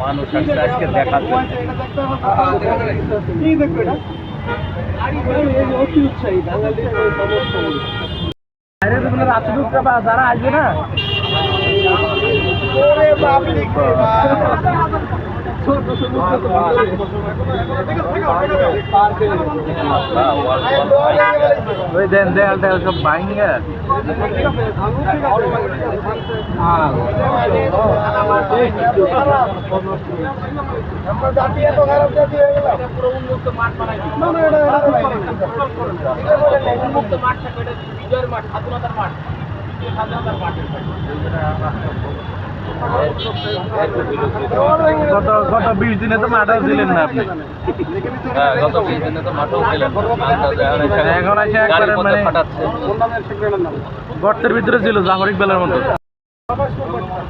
মানুষ আজকে দেখা যারা আসবে না। ওই দেন, দেয়াল দেয়াল সব ভাঙে গত গত বিশ দিনে তো মাঠেও ছিলেন না আপনি হ্যাঁ গত গত বিশ দিনে তো মাঠেও ছিলেন এখন এসে একবারে মানে- গর্তের ভিতরে ছিল জাফর বেলার মতো।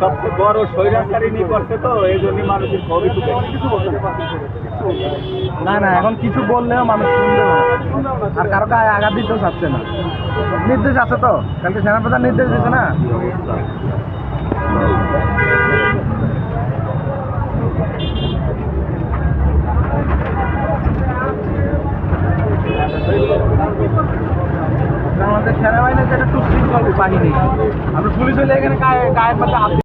সবচেয়ে বড় স্বৈরাচারিণী করছে তো এই জন্য মানুষের খুবই না না। এখন কিছু বললেও মানুষ শুনবে না। আর কারও গায়ে আঘাত দিতেও চাচ্ছে না। নির্দেশ আছে তো? কালকে সেনাপ্রধান নির্দেশ দিচ্ছে না? আমাদের সেনাবাহিনীর যেটা টুকরিং বাহিনী আমরা পুলিশ হলে এখানে গায়ে গায়ের পাতা